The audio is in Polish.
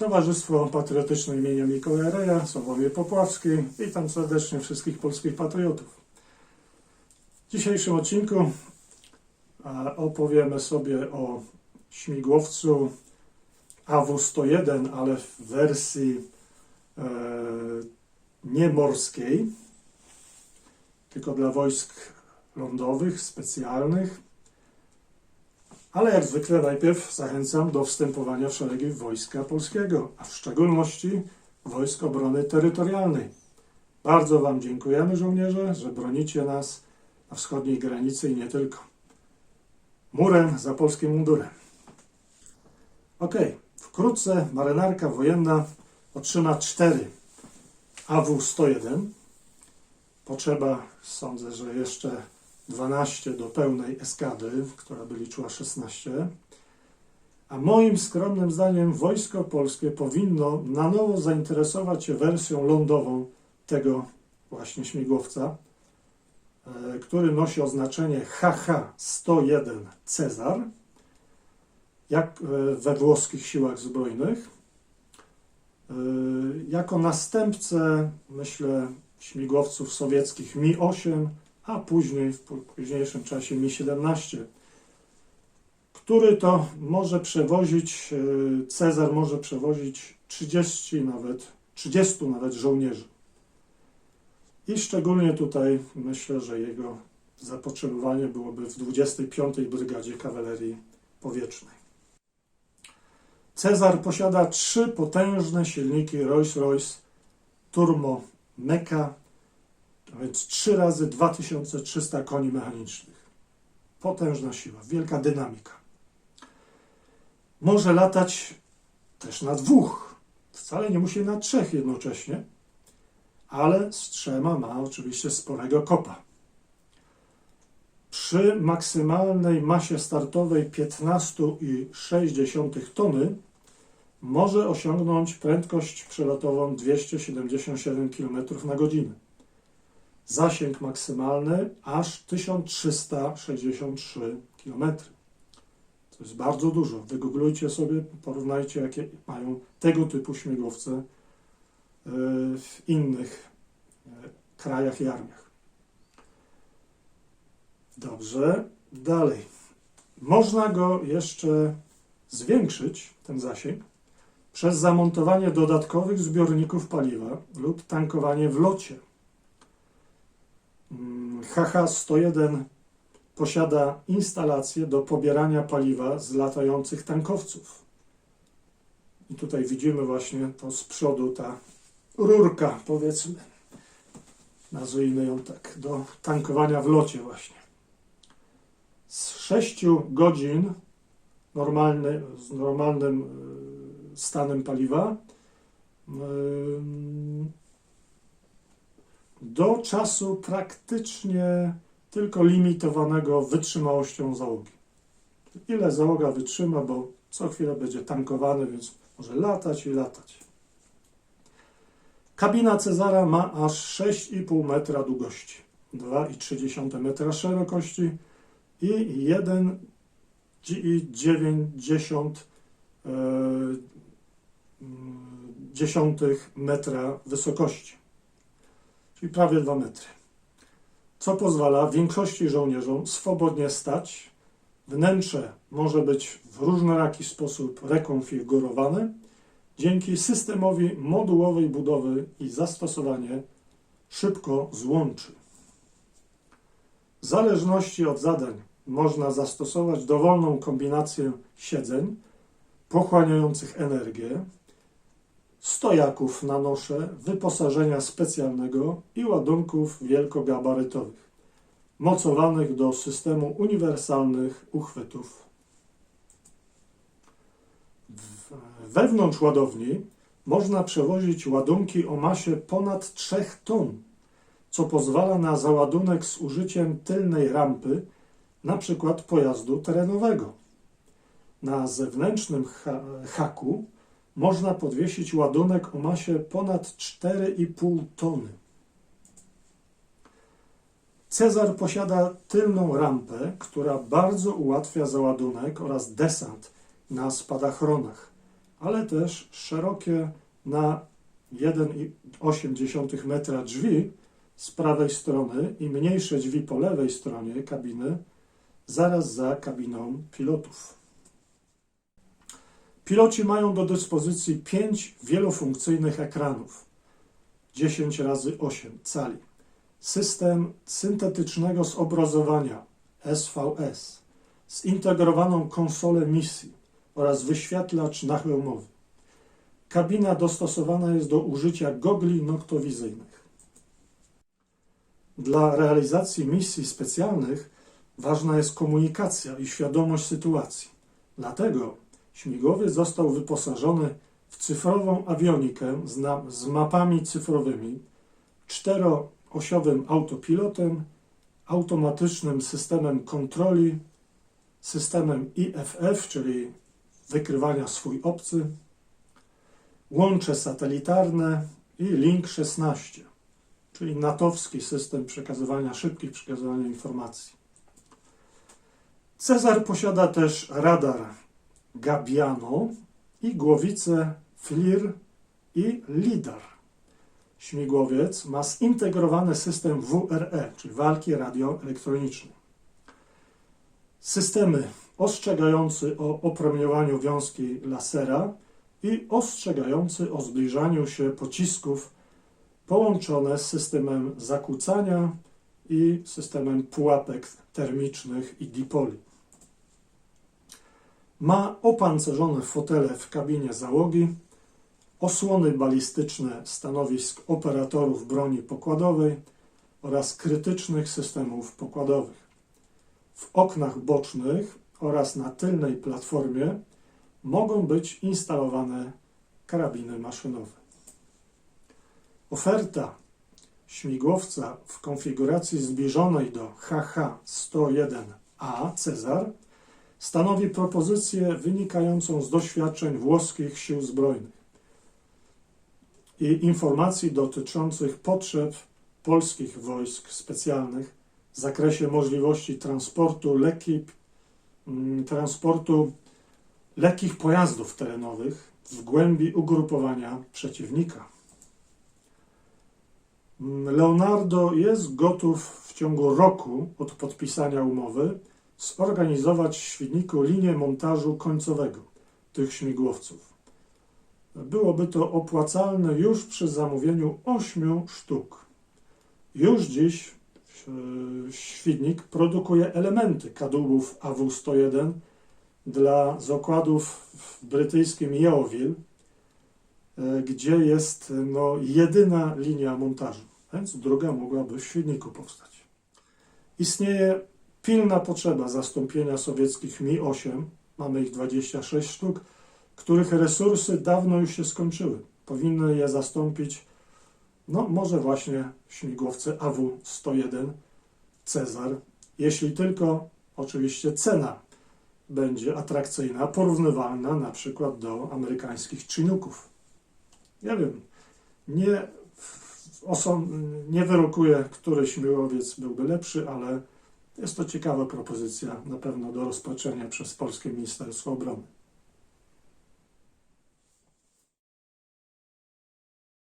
Towarzystwo Patriotyczne imienia Mikołaja Reja, Sławowie Popławskiej. Witam serdecznie wszystkich polskich patriotów. W dzisiejszym odcinku opowiemy sobie o śmigłowcu AW-101, ale w wersji e, nie morskiej, tylko dla wojsk lądowych, specjalnych. Ale jak zwykle najpierw zachęcam do wstępowania w szeregi Wojska Polskiego, a w szczególności Wojsk Obrony Terytorialnej. Bardzo Wam dziękujemy, żołnierze, że bronicie nas na wschodniej granicy i nie tylko. Murem za polskim mundurem. Ok, wkrótce marynarka wojenna otrzyma cztery AW-101. Potrzeba, sądzę, że jeszcze 12 do pełnej eskady, która by liczyła 16. A moim skromnym zdaniem Wojsko Polskie powinno na nowo zainteresować się wersją lądową tego właśnie śmigłowca, e, który nosi oznaczenie HH-101 Cezar, jak e, we włoskich siłach zbrojnych. E, Jako następcę, myślę, śmigłowców sowieckich Mi-8, a później w pó- późniejszym czasie Mi-17, który to może przewozić, e, Cezar może przewozić 30 nawet, 30 nawet żołnierzy. I szczególnie tutaj myślę, że jego zapotrzebowanie byłoby w 25. Brygadzie Kawalerii Powietrznej. Cezar posiada trzy potężne silniki Rolls-Royce Turbo Mecha, a więc 3 razy 2300 koni mechanicznych. Potężna siła, wielka dynamika. Może latać też na dwóch, wcale nie musi na trzech jednocześnie, ale z trzema ma oczywiście sporego kopa. Przy maksymalnej masie startowej 15,6 tony może osiągnąć prędkość przelotową 277 km na godzinę. Zasięg maksymalny aż 1363 km. To jest bardzo dużo. Wygooglujcie sobie, porównajcie, jakie mają tego typu śmigłowce e, w innych e, krajach i armiach. Dobrze, dalej. Można go jeszcze zwiększyć, ten zasięg, przez zamontowanie dodatkowych zbiorników paliwa lub tankowanie w locie. Mm, HH-101 posiada instalację do pobierania paliwa z latających tankowców. I tutaj widzimy właśnie to z przodu ta rurka, powiedzmy, nazwijmy ją tak, do tankowania w locie właśnie. Z 6 godzin normalny, z normalnym y, stanem paliwa ym, do czasu praktycznie tylko limitowanego wytrzymałością załogi. Ile załoga wytrzyma, bo co chwilę będzie tankowany, więc może latać i latać. Kabina Cezara ma aż 6,5 metra długości, 2,3 metra szerokości i 1,9 e, metra wysokości, czyli prawie 2 metry co pozwala większości żołnierzom swobodnie stać. Wnętrze może być w różnoraki sposób rekonfigurowane dzięki systemowi modułowej budowy i zastosowanie szybko złączy. W zależności od zadań można zastosować dowolną kombinację siedzeń pochłaniających energię, stojaków na nosze, wyposażenia specjalnego i ładunków wielkogabarytowych, mocowanych do systemu uniwersalnych uchwytów. Wewnątrz ładowni można przewozić ładunki o masie ponad 3 ton, co pozwala na załadunek z użyciem tylnej rampy, przykład pojazdu terenowego. Na zewnętrznym ha- haku można podwiesić ładunek o masie ponad 4,5 tony. Cezar posiada tylną rampę, która bardzo ułatwia załadunek oraz desant na spadachronach, ale też szerokie na 1,8 metra drzwi z prawej strony i mniejsze drzwi po lewej stronie kabiny, zaraz za kabiną pilotów. Piloci mają do dyspozycji 5 wielofunkcyjnych ekranów 10 razy 8 cali, system syntetycznego zobrazowania SVS, zintegrowaną konsolę misji oraz wyświetlacz nachyłomowy. Kabina dostosowana jest do użycia gogli noktowizyjnych. Dla realizacji misji specjalnych ważna jest komunikacja i świadomość sytuacji. Dlatego śmigłowiec został wyposażony w cyfrową awionikę z, z mapami cyfrowymi, czteroosiowym autopilotem, automatycznym systemem kontroli, systemem IFF, czyli wykrywania swój obcy, łącze satelitarne i Link 16, czyli natowski system przekazywania, szybkich przekazywania informacji. Cezar posiada też radar Gabiano i głowice FLIR i LIDAR. Śmigłowiec ma zintegrowany system WRE, czyli walki radioelektronicznej. Systemy ostrzegający o opromieniowaniu wiązki lasera i ostrzegający o zbliżaniu się pocisków połączone z systemem zakłócania i systemem pułapek termicznych i dipoli. Ma opancerzone fotele w kabinie załogi, osłony balistyczne stanowisk operatorów broni pokładowej oraz krytycznych systemów pokładowych. W oknach bocznych oraz na tylnej platformie mogą być instalowane karabiny maszynowe. Oferta śmigłowca w konfiguracji zbliżonej do HH-101A Cezar stanowi propozycję wynikającą z doświadczeń włoskich sił zbrojnych i informacji dotyczących potrzeb polskich wojsk specjalnych w zakresie możliwości transportu lekkich, mm, transportu lekkich pojazdów terenowych w głębi ugrupowania przeciwnika. Mm, Leonardo jest gotów w ciągu roku od podpisania umowy zorganizować w Świdniku linię montażu końcowego tych śmigłowców. Byłoby to opłacalne już przy zamówieniu 8 sztuk. Już dziś e, Świdnik produkuje elementy kadłubów AW-101 dla zakładów w brytyjskim Yeovil, e, gdzie jest no, jedyna linia montażu, więc druga mogłaby w Świdniku powstać. Istnieje pilna potrzeba zastąpienia sowieckich Mi-8, mamy ich 26 sztuk, których resursy dawno już się skończyły. Powinny je zastąpić, no może właśnie śmigłowce AW-101 Cezar, jeśli tylko oczywiście cena będzie atrakcyjna, porównywalna na przykład do amerykańskich Chinooków. Nie wiem, nie, oso- nie wyrokuję, który śmigłowiec byłby lepszy, ale jest to ciekawa propozycja na pewno do rozpatrzenia przez Polskie Ministerstwo Obrony.